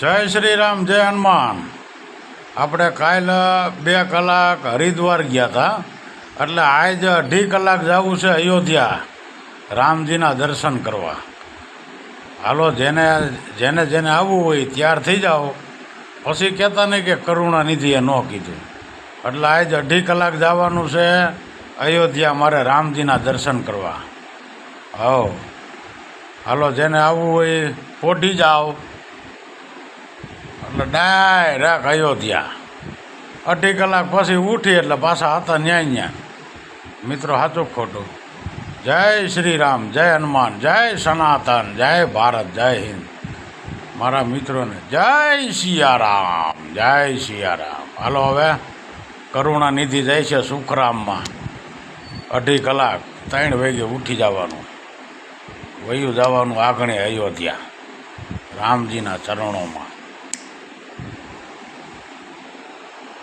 જય શ્રી રામ જય હનુમાન. આપણે કાલ બે કલાક હરિદ્વાર ગયા હતા એટલે આજ અઢી કલાક જવું છે અયોધ્યા. રામજીના દર્શન કરવા. હાલો, જેને જેને જેને આવવું હોય ત્યાર થઈ જાઓ. પછી કહેતા નહીં કે કરુણાનિધિએ ન કીધું. એટલે આજ અઢી કલાક જવાનું છે અયોધ્યા મારે રામજીના દર્શન કરવા. હો હાલો, જેને આવવું હોય પોઢી જાઓ. એટલે ડાયરેક્ટ અયોધ્યા. અઢી કલાક પછી ઉઠી એટલે પાછા હતા ન્યાય ન્યા મિત્રો, સાચું ખોટું. જય શ્રી રામ જય હનુમાન, જય સનાતન, જય ભારત, જય હિન્દ. મારા મિત્રોને જય સિયારામ જય સિયારામ હાલો હવે કરુણાનિધિ જાય છે સુખરામમાં. અઢી કલાક, ત્રણ વાગે ઉઠી જવાનું. વયું જવાનું આગણે અયોધ્યા. રામજીના ચરણોમાં.